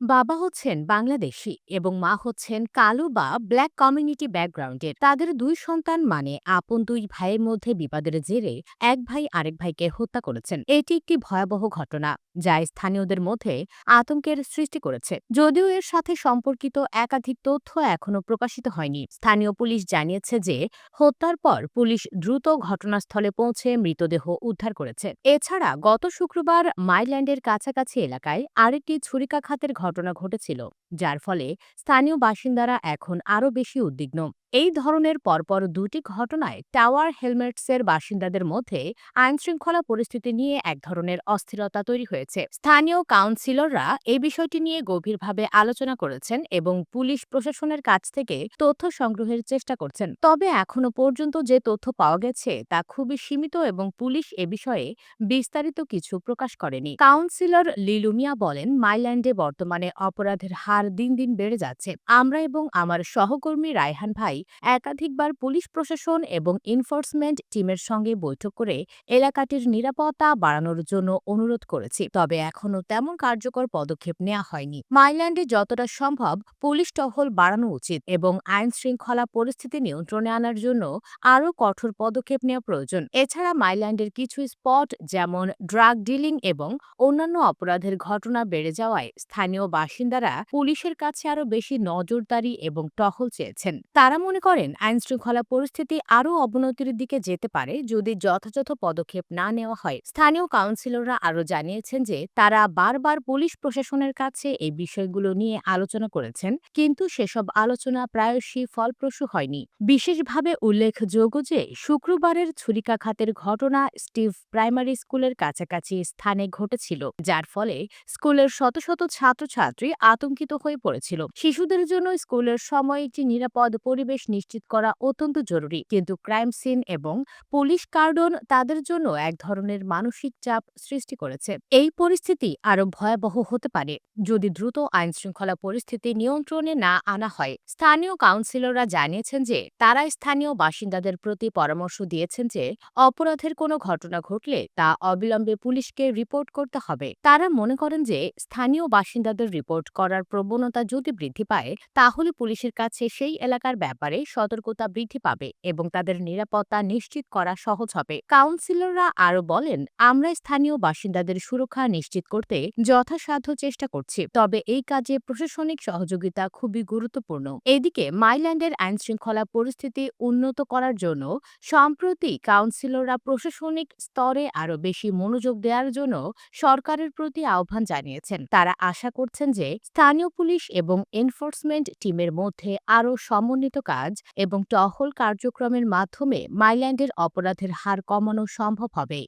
বাবা হচ্ছেন বাংলাদেশি এবং মা হচ্ছেন কালো বা ব্ল্যাক কমিউনিটি ব্যাকগ্রাউন্ডের। তাদের দুই সন্তান মানে আপন দুই ভাইয়ের মধ্যে বিবাদের জেরে এক ভাই আরেক ভাইকে হত্যা করেছেন। এটি একটি ভয়াবহ ঘটনা যা স্থানীয়দের মধ্যে আতঙ্কের সৃষ্টি করেছে। যদিও এর সাথে সম্পর্কিত একাধিক তথ্য এখনও প্রকাশিত হয়নি। স্থানীয় পুলিশ জানিয়েছে যে হত্যার পর পুলিশ দ্রুত ঘটনাস্থলে পৌঁছে মৃতদেহ উদ্ধার করেছে। এছাড়া গত শুক্রবার মাইল্যান্ডের কাছাকাছি এলাকায় আরেকটি ছুরিকাঘাতের ঘটনা ঘটেছিল যার ফলে স্থানীয় বাসিন্দারা এখন আরও বেশি উদ্বিগ্ন। এই ধরনের পরপর দুটি ঘটনায় টাওয়ার হেলমেটসের বাসিন্দাদের মধ্যে আইনশৃঙ্খলা পরিস্থিতি নিয়ে এক ধরনের অস্থিরতা তৈরি হয়েছে। স্থানীয় কাউন্সিলররা এই বিষয়টি নিয়ে গভীরভাবে আলোচনা করেছেন এবং পুলিশ প্রশাসনের কাছ থেকে তথ্য সংগ্রহের চেষ্টা করছেন। তবে এখনও পর্যন্ত যে তথ্য পাওয়া গেছে তা খুবই সীমিত এবং পুলিশ এ বিষয়ে বিস্তারিত কিছু প্রকাশ করেনি। কাউন্সিলর লিলুমিয়া বলেন, মাইল্যান্ডে বর্তমানে অপরাধের হার দিন দিন বেড়ে যাচ্ছে। আমরা এবং আমার সহকর্মী রায়হান ভাই একাধিকবার পুলিশ প্রশাসন এবং এনফোর্সমেন্ট টিমের সঙ্গে বৈঠক করে এলাকাটির নিরাপত্তা বাড়ানোর জন্য অনুরোধ করেছি। তবে এখনও তেমন কার্যকর পদক্ষেপ নেওয়া হয়নি। মাইল্যান্ডে যতটা সম্ভব পুলিশ টহল বাড়ানো উচিত এবং আইন শৃঙ্খলা পরিস্থিতি নিয়ন্ত্রণে আনার জন্য আরও কঠোর পদক্ষেপ নেওয়া প্রয়োজন। এছাড়া মাইল্যান্ডের কিছু স্পট যেমন ড্রাগ ডিলিং এবং অন্যান্য অপরাধের ঘটনা বেড়ে যাওয়ায় স্থানীয় বাসিন্দারা পুলিশের কাছে আরও বেশি নজরদারি এবং টহল চেয়েছেন। তারা মনে করেন? আইনশৃঙ্খলা পরিস্থিতি আরও অবনতির দিকে যেতে পারে যদি যথাযথ পদক্ষেপ না নেওয়া হয়। স্থানীয় কাউন্সিলররা আরও জানিয়েছেন যে, তারা বারবার পুলিশ প্রশাসনের কাছে এই বিষয়গুলো নিয়ে আলোচনা করেছেন, কিন্তু সেসব আলোচনা প্রায়শই ফলপ্রসূ হয়নি। বিশেষভাবে উল্লেখযোগ্য যে, শুক্রবারের ছুরিকাঘাতের ঘটনা স্টিভ প্রাইমারি স্কুলের কাছাকাছি স্থানে ঘটেছিল, যার ফলে স্কুলের শত শত ছাত্রছাত্রী আতঙ্কিত হয়ে পড়েছিল। শিশুদের জন্য স্কুলের সময় একটি নিরাপদ পরিবেশ নিশ্চিত করা অত্যন্ত জরুরি। কিন্তু ক্রাইম সিন এবং পুলিশ কার্ডন তাদের জন্য এক ধরনের মানসিক চাপ সৃষ্টি করেছে। এই পরিস্থিতি আরও ভয়াবহ হতে পারে যদি দ্রুত আইন শৃঙ্খলা পরিস্থিতি নিয়ন্ত্রণে না আনা হয়। স্থানীয় কাউন্সিলররা জানিয়েছেন যে তারা স্থানীয় বাসিন্দাদের প্রতি পরামর্শ দিয়েছেন যে অপরাধের কোনো ঘটনা ঘটলে তা অবিলম্বে পুলিশকে রিপোর্ট করতে হবে। তারা মনে করেন যে স্থানীয় বাসিন্দাদের রিপোর্ট করার প্রবণতা যদি বৃদ্ধি পায় তাহলে পুলিশের কাছে সেই এলাকার ব্যাপারে সতর্কতা বৃদ্ধি পাবে এবং তাদের নিরাপত্তা নিশ্চিত করা সহজ হবে। কাউন্সিলররা আরও বলেন, আমরা স্থানীয় বাসিন্দাদের সুরক্ষা নিশ্চিত করতে যথাসাধ্য চেষ্টা করছি, তবে এই কাজে প্রশাসনিক সহযোগিতা খুবই গুরুত্বপূর্ণ। এদিকে মাইল্যান্ডের আইনশৃঙ্খলা পরিস্থিতি উন্নত করার জন্য সম্প্রতি কাউন্সিলররা প্রশাসনিক স্তরে আরও বেশি মনোযোগ দেওয়ার জন্য সরকারের প্রতি আহ্বান জানিয়েছেন। তারা আশা করছেন যে স্থানীয় পুলিশ এবং এনফোর্সমেন্ট টিমের মধ্যে আরও সমন্বিত কাজ এবং টহল কার্যক্রমের মাধ্যমে মাইল্যান্ডের অপরাধের হার কমানো সম্ভব হবে।